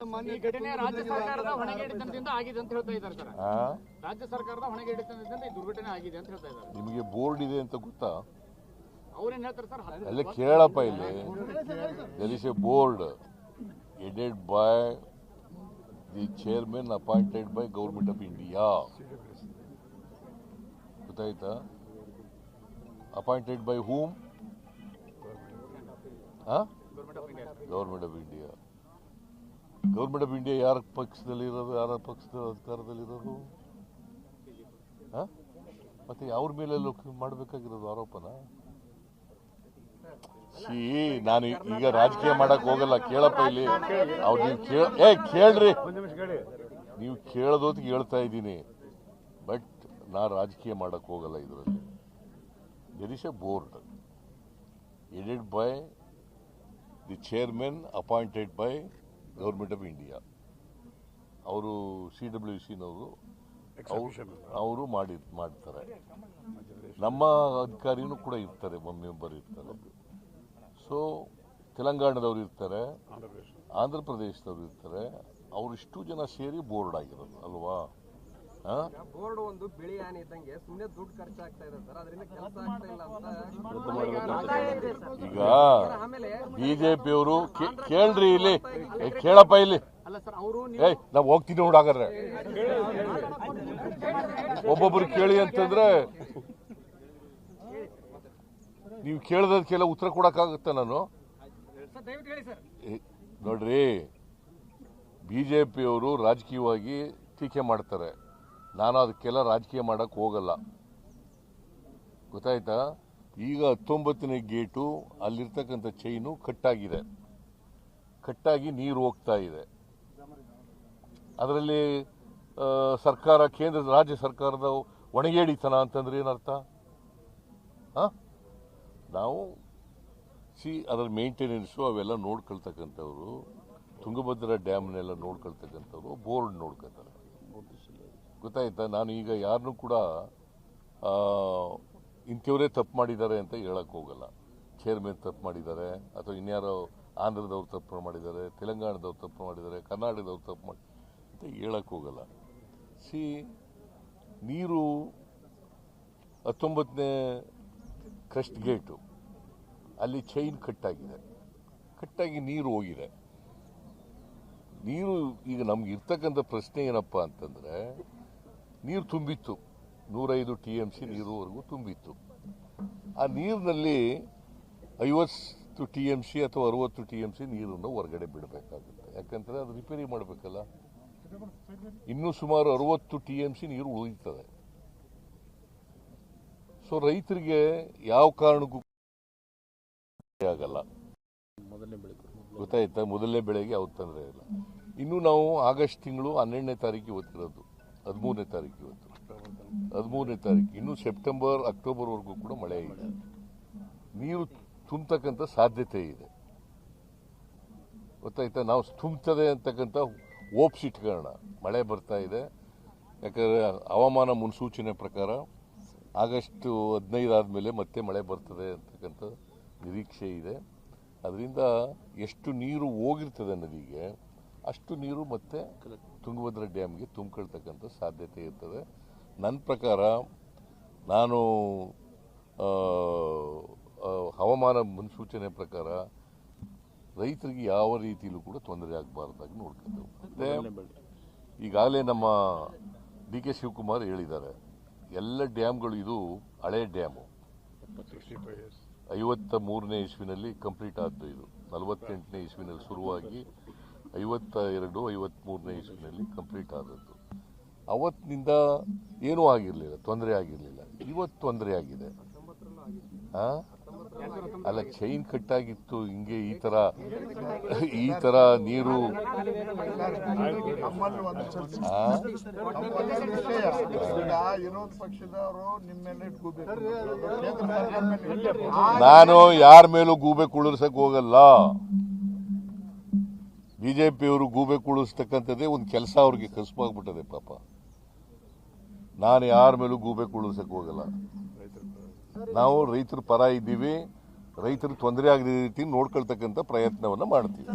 ಈ ಘಟನೆ ರಾಜ್ಯ ಸರ್ಕಾರದ ಹೊಣೆಗೇಡಿತನದಿಂದ ಆಗಿದೆ ಅಂತ ಹೇಳ್ತಾ ಇದ್ದಾರೆ ಸರ್. ಆ? ರಾಜ್ಯ ಸರ್ಕಾರದ ಹೊಣೆಗೇಡಿತನದಿಂದ ಈ ದುರ್ಘಟನೆ ಆಗಿದೆ ಅಂತ ಹೇಳ್ತಾ ಇದ್ದಾರೆ. ನಿಮಗೆ ಬೋರ್ಡ್ ಇದೆ ಅಂತ ಗೊತ್ತಾ? ಅವ್ರೇನ್ ಹೇಳ್ತಾರೆ ಸರ್? ಹತ್ತು- ಅಲ್ಲೇ ಕೇಳಪ್ಪ ಇಲ್ಲಿ. There is a board headed by the chairman appointed by government of India ಗೊತ್ತಾಯ್ತಾ? Appointed by whom government of India government of India ಯಾರ ಪಕ್ಷದಲ್ಲಿ ಇರೋದು ಯಾರ ಪಕ್ಷದ ಅಧಿಕಾರದಲ್ಲಿ ಇರೋದು? ಹಾ? ಮತ್ತೆ ಅವ್ರ ಮೇಲೆ ಮಾಡಬೇಕಾಗಿರೋದು ಆರೋಪನ? ಸಿ ನಾನು ಈಗ ರಾಜಕೀಯ ಮಾಡಕ್ ಹೋಗಲ್ಲ ಕೇಳಪ್ಪ ಇಲ್ಲಿ. ಅವ್ರು ನೀವು ಕೇಳ ಏ ಕೇಳ್ರಿ. ನೀವು ಕೇಳೋದೊತ್ತಿಗೆ ಹೇಳ್ತಾ ಇದ್ದೀನಿ. ಬಟ್ ನಾ ರಾಜಕೀಯ ಮಾಡಕ್ ಹೋಗಲ್ಲ ಇದರಲ್ಲಿ. There is a board headed by the chairman appointed by government of India. ಅವರು ಸಿ ಡಬ್ಲ್ಯೂ ಸಿನವರು ಅವರು ಮಾಡಿ ಮಾಡ್ತಾರೆ. ನಮ್ಮ ಅಧಿಕಾರಿನೂ ಕೂಡ ಇರ್ತಾರೆ ಒಮ್ಮೆ ಮೆಂಬರ್ ಇರ್ತಾರೆ. ಸೊ ತೆಲಂಗಾಣದವ್ರು ಇರ್ತಾರೆ ಆಂಧ್ರ ಪ್ರದೇಶದವ್ರು ಇರ್ತಾರೆ. ಅವರಿಷ್ಟು ಜನ ಸೇರಿ ಬೋರ್ಡ್ ಆಗಿರೋದು ಅಲ್ವಾ? ಬೋರ್ಡ್ ಒಂದು ಬಿಳಿ ಆನೆ ಇದ್ದಂಗೆ ಸುಮ್ಮನೆ ದುಡ್ಡು ಖರ್ಚಾಗ್ತಾ ಇದೆ ಸರ್ ಅದರಿಂದ ಕೆಲಸ ಆಗ್ತಾ ಇಲ್ಲ ಅಂತ ಈಗ ಬಿಜೆಪಿ ಅವರು ಕೇಳ್ರಿ ಇಲ್ಲಿ ಏ, ಕೇಳಪ್ಪ ಇಲ್ಲಿ ಅಲ್ಲ ಸರ್ ಅವರು ಏಯ್ ನಾವು ಹೋಗ್ತೀನಿ ನೋಡಾಗಾದ್ರೆ ಒಬ್ಬೊಬ್ರು ಕೇಳಿ ಅಂತಂದ್ರೆ ನೀವು ಕೇಳದಕ್ಕೆಲ್ಲ ಉತ್ತರ ಕೊಡಕ್ಕಾಗುತ್ತ ನಾನು ನೋಡ್ರಿ ಬಿಜೆಪಿಯವರು ರಾಜಕೀಯವಾಗಿ ಟೀಕೆ ಮಾಡ್ತಾರೆ ನಾನು ಅದಕ್ಕೆಲ್ಲ ರಾಜಕೀಯ ಮಾಡೋಕ್ಕೆ ಹೋಗಲ್ಲ. ಗೊತ್ತಾಯ್ತಾ? ಈಗ ಹತ್ತೊಂಬತ್ತನೇ ಗೇಟು, ಅಲ್ಲಿರ್ತಕ್ಕಂಥ ಚೈನು ಕಟ್ಟಾಗಿದೆ. ಕಟ್ಟಾಗಿ ನೀರು ಹೋಗ್ತಾ ಇದೆ. ಅದರಲ್ಲಿ ಸರ್ಕಾರ, ಕೇಂದ್ರ, ರಾಜ್ಯ ಸರ್ಕಾರದ ಒಣಗೇಡಿತನ ಅಂತಂದ್ರೆ ಏನರ್ಥ? ಹಾಂ ನಾವು ಸಿ, ಅದರ ಮೇಂಟೆನೆನ್ಸು ಅವೆಲ್ಲ ನೋಡ್ಕೊಳ್ತಕ್ಕಂಥವ್ರು, ತುಂಗಭದ್ರಾ ಡ್ಯಾಮ್ನೆಲ್ಲ ನೋಡ್ಕೊಳ್ತಕ್ಕಂಥವ್ರು ಬೋರ್ಡ್ ನೋಡ್ಕೊತಾರೆ ಗೊತ್ತಾಯ್ತಾ? ನಾನು ಈಗ ಯಾರನ್ನೂ ಕೂಡ ಇಂಥವರೇ ತಪ್ಪು ಮಾಡಿದ್ದಾರೆ ಅಂತ ಹೇಳಕ್ ಹೋಗಲ್ಲ. ಚೇರ್ಮನ್ ತಪ್ಪು ಮಾಡಿದ್ದಾರೆ, ಅಥವಾ ಇನ್ಯಾರೋ ಆಂಧ್ರದವ್ರು ತಪ್ಪು ಮಾಡಿದ್ದಾರೆ, ತೆಲಂಗಾಣದವ್ರು ತಪ್ಪು ಮಾಡಿದ್ದಾರೆ, ಕರ್ನಾಟಕದವ್ರು ತಪ್ಪು ಮಾಡಿ, ಅಂತ ಹೇಳಕ್ ಹೋಗಲ್ಲ. ಸಿ, ನೀರು ಹತ್ತೊಂಬತ್ತನೇ ಕ್ರಸ್ಟ್ ಗೇಟು, ಅಲ್ಲಿ ಚೈನ್ ಕಟ್ಟಾಗಿದೆ. ಕಟ್ಟಾಗಿ ನೀರು ಹೋಗಿದೆ. ನೀರು ಈಗ ನಮ್ಗೆ ಇರ್ತಕ್ಕಂಥ ಪ್ರಶ್ನೆ ಏನಪ್ಪ ಅಂತಂದ್ರೆ ನೀರು ತುಂಬಿತ್ತು. ನೂರೈದು ಟಿ ಎಂ ಸಿ ನೀರುವರೆಗೂ ತುಂಬಿತ್ತು. ಆ ನೀರಿನಲ್ಲಿ ಐವತ್ತು ಟಿ ಎಂ ಸಿ ಅಥವಾ ಅರವತ್ತು ಟಿ ಎಂ ಸಿ ನೀರನ್ನು ಹೊರಗಡೆ ಬಿಡಬೇಕಾಗುತ್ತೆ. ಯಾಕಂದರೆ ಅದು ರಿಪೇರಿ ಮಾಡಬೇಕಲ್ಲ. ಇನ್ನೂ ಸುಮಾರು ಅರವತ್ತು ಟಿ ಎಂ ಸಿ ನೀರು ಉಳಿತದೆ. ಸೊ ರೈತರಿಗೆ ಯಾವ ಕಾರಣಕ್ಕೂ ಆಗಲ್ಲ. ಗೊತ್ತಾಯ್ತಾ? ಮೊದಲನೇ ಬೆಳೆಗೆ ಯಾವ ತೊಂದರೆ ಇಲ್ಲ. ಇನ್ನು ನಾವು ಆಗಸ್ಟ್ ತಿಂಗಳು ಹನ್ನೆರಡನೇ ತಾರೀಕಿಗೆ ಇವತ್ತಿರೋದು ಹದಿಮೂರನೇ ತಾರೀಕು ಇವತ್ತು. ಹದಿಮೂರನೇ ತಾರೀಕು. ಇನ್ನು ಸೆಪ್ಟೆಂಬರ್, ಅಕ್ಟೋಬರ್ವರೆಗೂ ಕೂಡ ಮಳೆ ಇದೆ. ನೀರು ತುಂಬತಕ್ಕಂಥ ಸಾಧ್ಯತೆ ಇದೆ. ಗೊತ್ತಾಯ್ತಾ? ನಾವು ತುಂಬ್ತದೆ ಅಂತಕ್ಕಂಥ ಓಪ್ಸ್ ಇಟ್ಕೋಣ ಮಳೆ ಬರ್ತಾ ಇದೆ. ಯಾಕಂದರೆ ಹವಾಮಾನ ಮುನ್ಸೂಚನೆ ಪ್ರಕಾರ ಆಗಸ್ಟ್ ಹದಿನೈದು ಆದಮೇಲೆ ಮತ್ತೆ ಮಳೆ ಬರ್ತದೆ ಅಂತಕ್ಕಂಥ ನಿರೀಕ್ಷೆ ಇದೆ. ಅದರಿಂದ ಎಷ್ಟು ನೀರು ಹೋಗಿರ್ತದೆ ನದಿಗೆ ಅಷ್ಟು ನೀರು ಮತ್ತೆ ತುಂಗಭದ್ರಾ ಡ್ಯಾಮ್ಗೆ ತುಂಬಿಕೊಳ್ತಕ್ಕಂಥ ಸಾಧ್ಯತೆ ಇರ್ತದೆ. ನನ್ನ ಪ್ರಕಾರ ನಾನು ಹವಾಮಾನ ಮುನ್ಸೂಚನೆ ಪ್ರಕಾರ ರೈತರಿಗೆ ಯಾವ ರೀತಿಯಲ್ಲೂ ಕೂಡ ತೊಂದರೆ ಆಗಬಾರ್ದಾಗಿ ನೋಡ್ಕೊಳ್ತೇವೆ. ಮತ್ತೆ ಈಗಾಗಲೇ ನಮ್ಮ ಡಿ ಕೆ ಶಿವಕುಮಾರ್ ಹೇಳಿದ್ದಾರೆ, ಎಲ್ಲ ಡ್ಯಾಮ್ಗಳು ಇದು ಹಳೆ ಡ್ಯಾಮು. ಐವತ್ತ ಮೂರನೇ ಇಸ್ವಿನಲ್ಲಿ ಕಂಪ್ಲೀಟ್ ಆದ್ದು ಇದು. ನಲವತ್ತೆಂಟನೇ ಇಸ್ವಿನಲ್ಲಿ ಶುರುವಾಗಿ ಐವತ್ತ ಎರಡು ಐವತ್ತ್ಮೂರನೇ ಇಸ್ವಿನಲ್ಲಿ ಕಂಪ್ಲೀಟ್ ಆದದ್ದು. ಅವತ್ತಿನಿಂದ ಏನೂ ಆಗಿರಲಿಲ್ಲ, ತೊಂದರೆ ಆಗಿರಲಿಲ್ಲ. ಇವತ್ತು ತೊಂದರೆ ಆಗಿದೆ? ಅಲ್ಲ ಚೈನ್ ಕಟ್ಟಾಗಿತ್ತು ಹಿಂಗೆ ಈ ತರ ಈ ತರ ನೀರು. ನಾನು ಯಾರ ಮೇಲೂ ಗೂಬೆ ಕುಳಿರ್ಸಕ್ ಹೋಗಲ್ಲ. ಬಿಜೆಪಿಯವರು ಗೂಬೆ ಕುಳಿಸ್ತಕ್ಕಂಥದ್ದೇ ಒಂದು ಕೆಲಸ ಅವ್ರಿಗೆ ಕಸುಬಾಗ್ಬಿಟ್ಟದೆ ಪಾಪ. ನಾನು ಯಾರ ಮೇಲೂ ಗೂಬೆ ಕೂಡಿಸಕ್ಕೆ ಹೋಗಲ್ಲ. ನಾವು ರೈತರ ಪರ ಇದ್ದೀವಿ ರೈತರಿಗೆ ತೊಂದರೆ ಆಗದ ರೀತಿ ನೋಡ್ಕೊಳ್ತಕ್ಕಂಥ ಪ್ರಯತ್ನವನ್ನ ಮಾಡ್ತೀವಿ.